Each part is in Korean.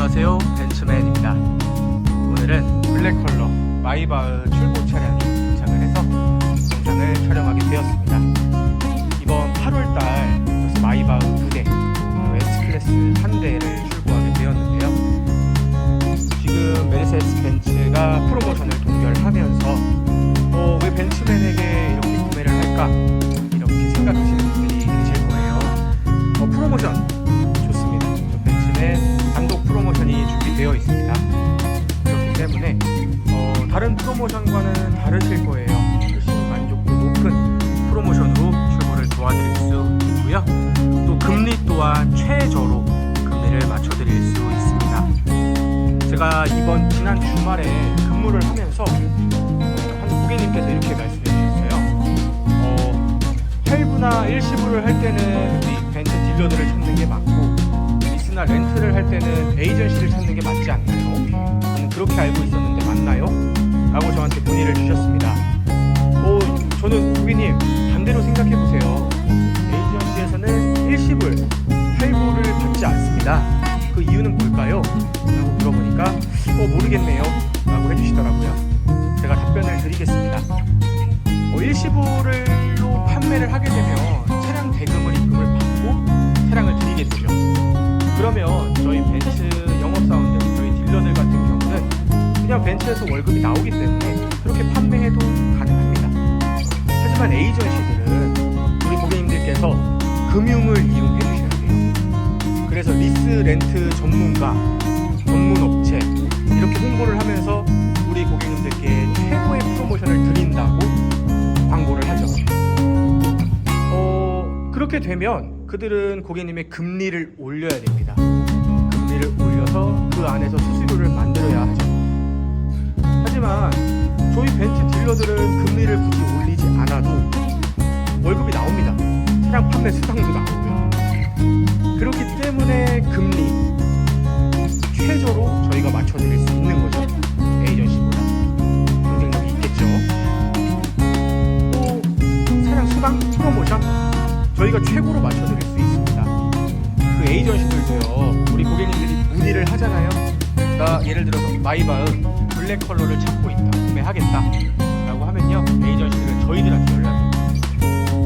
안녕하세요. 벤츠맨입니다. 오늘은 블랙 컬러 마이바흐 출고 차량이 도착을 해서 영상을 촬영하게 되었습니다. 이번 8월달 벌써 마이바흐 2대 그리고 S클래스 한 대를 출고하게 되었는데요. 지금 메르세데스 벤츠가 프로모션을 동결하면서 프로모션과는 다르실 거예요. 만족도 높은 프로모션으로 출고를 도와드릴 수 있고요. 또 금리 또한 최저로 금리를 맞춰드릴 수 있습니다. 제가 이번 지난 주말에 근무를 하면서 한 고객님께서 이렇게 말씀해 주셨어요. 어, 할부나 일시불을 할 때는 우리 벤츠 딜러들을 찾는 게 맞고 리스나 렌트를 할 때는 에이전시를 찾는 게 맞지 않나요? 저는 그렇게 알고 있었는데? 라고 저한테 문의를 주셨습니다. 오, 저는 고객님 반대로 생각해 보세요. 에이전시에서는 일시불 할부를 받지 않습니다. 그 이유는 뭘까요? 라고 물어보니까 어 모르겠네요. 라고 해주시더라고요. 제가 답변을 드리겠습니다. 어, 일시불로 판매를 하게 되면 차량 대금을 입금을 받고 차량을 드리게 되죠. 그러면 저희 벤츠 벤츠에서 월급이 나오기 때문에 그렇게 판매해도 가능합니다. 하지만 에이전시들은 우리 고객님들께서 금융을 이용해 주셔야 돼요. 그래서 리스 렌트 전문가, 전문 업체 이렇게 홍보를 하면서 우리 고객님들께 최고의 프로모션을 드린다고 광고를 하죠. 어, 그렇게 되면 그들은 고객님의 금리를 올려야 됩니다. 금리를 올려서 그 안에서 저희가 최고로 맞춰드릴 수 있습니다. 그 에이전시들도요. 우리 고객님들이 문의를 하잖아요. 나 예를 들어서 마이바흐 블랙 컬러를 찾고 있다. 구매하겠다. 라고 하면요. 에이전시들은 저희들한테 연락이.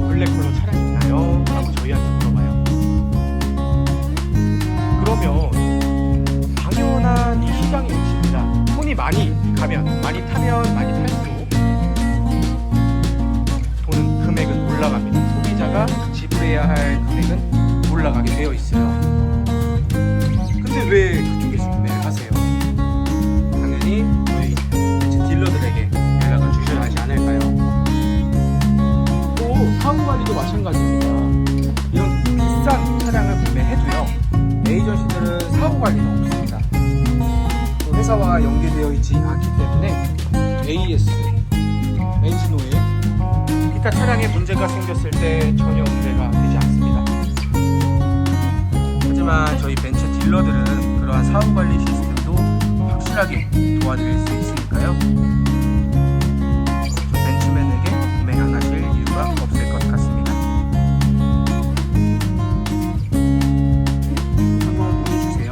블랙 컬러 차량 있나요? 라고 저희한테 물어봐요. 그러면 당연한 이 시장의 이치입니다. 손이 많이 가면 많이 타면 지불해야 할 금액은 올라가게 되어 있어요. 근데 왜 그쪽에서 구매를 하세요? 당연히 저희 딜러들에게 연락을 주셔야 하지 않을까요? 또 사후 관리도 마찬가지입니다. 이런 비싼 차량을 구매해도요. 에이전시들은 사후 관리는 없습니다. 또 회사와 연계되어 있지 않기 때문에 AS, 엔진 오일, 기타 차량에 문제가 생겼을 때 전혀 문제 하지만 저희 벤츠 딜러들은 그러한 사후 관리 시스템도 확실하게 도와드릴 수 있으니까요. 저 벤츠맨에게 구매 안 하실 이유가 없을 것 같습니다. 한번 문의 주세요.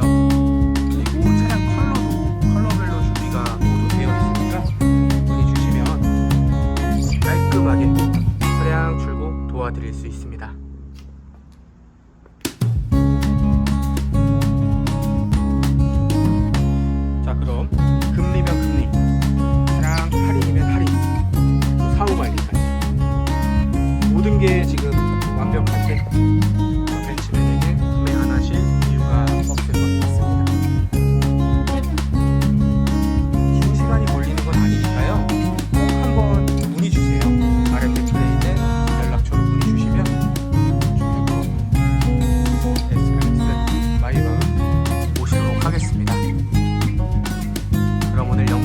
그리고 차량 컬러도 컬러별로 준비가 모두 되어 있으니까 문의 주시면 깔끔하게 차량 출고 도와드릴 수 있습니다.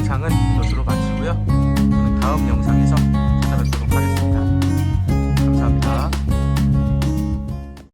영상은 이것으로 마치고요. 저는 다음 영상에서